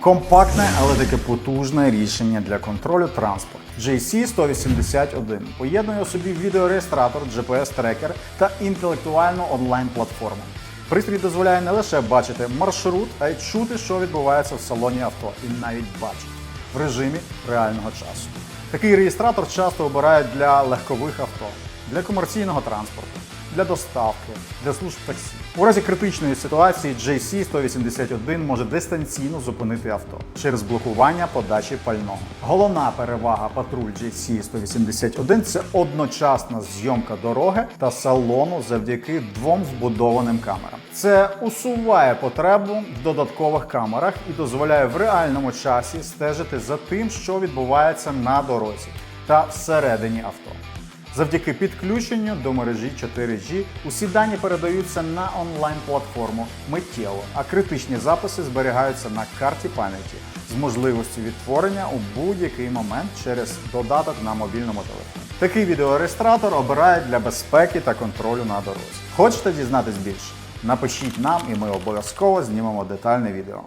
Компактне, але таке потужне рішення для контролю транспорту. JC181 поєднує у собі відеореєстратор, GPS-трекер та інтелектуальну онлайн-платформу. Пристрій дозволяє не лише бачити маршрут, а й чути, що відбувається в салоні авто, і навіть бачити в режимі реального часу. Такий реєстратор часто обирають для легкових авто, для комерційного транспорту, для доставки, для служб таксі. У разі критичної ситуації JC181 може дистанційно зупинити авто через блокування подачі пального. Головна перевага патруль JC181 – це одночасна зйомка дороги та салону завдяки двом вбудованим камерам. Це усуває потребу в додаткових камерах і дозволяє в реальному часі стежити за тим, що відбувається на дорозі та всередині авто. Завдяки підключенню до мережі 4G усі дані передаються на онлайн-платформу миттєво, а критичні записи зберігаються на карті пам'яті з можливістю відтворення у будь-який момент через додаток на мобільному телефоні. Такий відеореєстратор обирають для безпеки та контролю на дорозі. Хочете дізнатись більше? Напишіть нам, і ми обов'язково знімемо детальне відео.